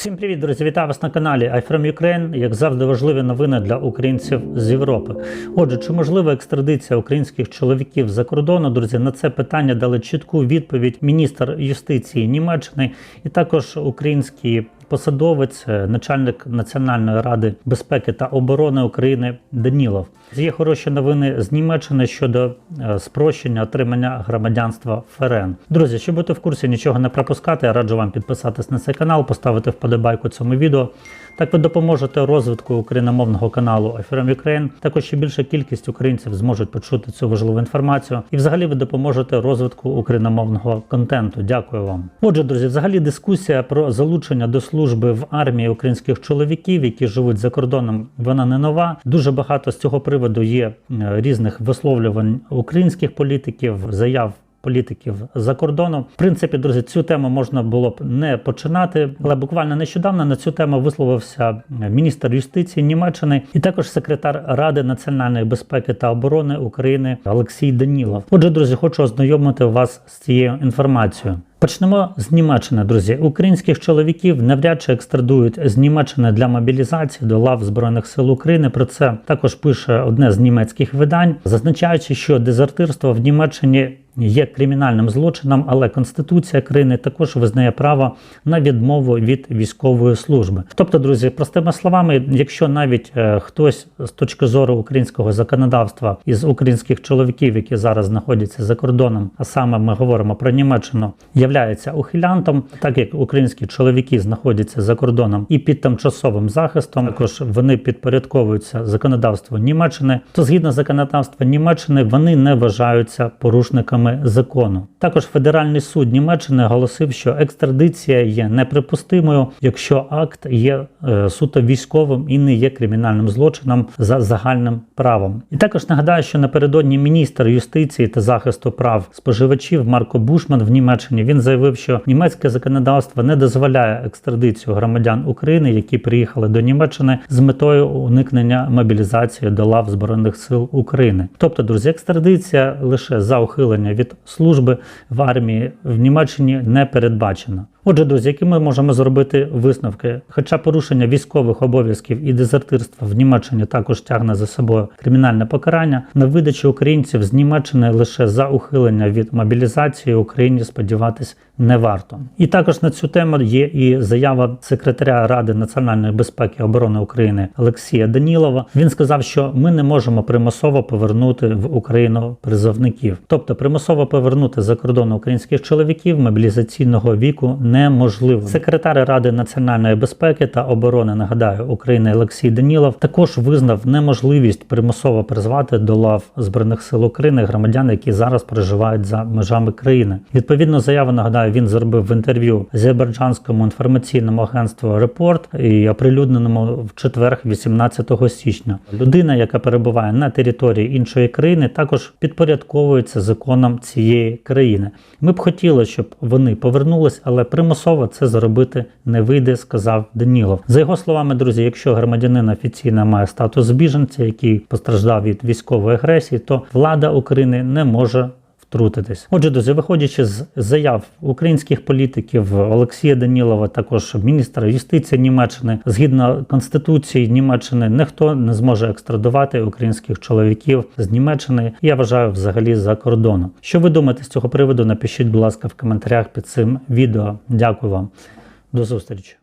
Всім привіт, друзі! Вітаю вас на каналі iFrom From Ukraine. Як завжди, важливі новини для українців з Європи. Отже, чи можлива екстрадиція українських чоловіків за кордону? Друзі, на це питання дали чітку відповідь міністр юстиції Німеччини і також український посадовець, е, начальник Національної ради безпеки та оборони України Данілов. Є хороші новини з Німеччини щодо е, спрощення отримання громадянства ФРН. Друзі, щоб бути в курсі, нічого не пропускати, я раджу вам підписатись на цей канал, поставити вподобайку цьому відео. Так ви допоможете розвитку україномовного каналу IFRM Ukraine. Також ще більша кількість українців зможуть почути цю важливу інформацію. І взагалі ви допоможете розвитку україномовного контенту. Дякую вам. Отже, друзі, взагалі дискусія про залучення до служби в армії українських чоловіків, які живуть за кордоном, вона не нова. Дуже багато з цього приводу є е, різних висловлювань українських політиків, заяв політиків за кордоном. В принципі, друзі, цю тему можна було б не починати, але буквально нещодавно на цю тему висловився міністр юстиції Німеччини і також секретар Ради національної безпеки та оборони України Олексій Данілов. Отже, друзі, хочу ознайомити вас з цією інформацією. Почнемо з Німеччини, друзі. Українських чоловіків навряд чи екстрадують з Німеччини для мобілізації до лав Збройних сил України. Про це також пише одне з німецьких видань, зазначаючи, що дезертирство в Німеччині є кримінальним злочином, але Конституція країни також визнає право на відмову від військової служби. Тобто, друзі, простими словами, якщо навіть е, хтось з точки зору українського законодавства із українських чоловіків, які зараз знаходяться за кордоном, а саме ми говоримо про Німеччину, являється ухилянтом, так як українські чоловіки знаходяться за кордоном і під тимчасовим захистом, також вони підпорядковуються законодавству Німеччини, то згідно законодавства Німеччини вони не вважаються порушниками закону. Також федеральний суд Німеччини оголосив, що екстрадиція є неприпустимою, якщо акт є е, суто військовим і не є кримінальним злочином за загальним правом. І також нагадаю, що напередодні міністр юстиції та захисту прав споживачів Марко Бушман в Німеччині він заявив, що німецьке законодавство не дозволяє екстрадицію громадян України, які приїхали до Німеччини з метою уникнення мобілізації до лав збройних сил України. Тобто, друзі, екстрадиція лише за ухилення від служби в армії в Німеччині не передбачена. Отже, друзі, які ми можемо зробити висновки? Хоча порушення військових обов'язків і дезертирства в Німеччині також тягне за собою кримінальне покарання, на видачу українців з Німеччини лише за ухилення від мобілізації Україні сподіватись не варто. І також на цю тему є і заява секретаря Ради національної безпеки і оборони України Олексія Данілова. Він сказав, що ми не можемо примусово повернути в Україну призовників, тобто примусово повернути за кордон українських чоловіків мобілізаційного віку неможливо. Секретар Ради національної безпеки та оборони нагадаю України Олексій Данілов також визнав неможливість примусово призвати до лав збройних сил України громадян, які зараз проживають за межами країни. Відповідно, заяву нагадаю, він зробив в інтерв'ю азербайджанському інформаційному агентству Репорт і оприлюдненому в четвер, 18 січня. Людина, яка перебуває на території іншої країни, також підпорядковується законам цієї країни. Ми б хотіли, щоб вони повернулись, але примусово це зробити не вийде, сказав Данілов. За його словами, друзі, якщо громадянин офіційно має статус біженця, який постраждав від військової агресії, то влада України не може. Втрутитись, отже, друзі, виходячи з заяв українських політиків Олексія Данілова, також міністра юстиції Німеччини, згідно конституції Німеччини, ніхто не зможе екстрадувати українських чоловіків з Німеччини. Я вважаю, взагалі за кордоном. Що ви думаєте з цього приводу? Напишіть, будь ласка, в коментарях під цим відео. Дякую вам, до зустрічі.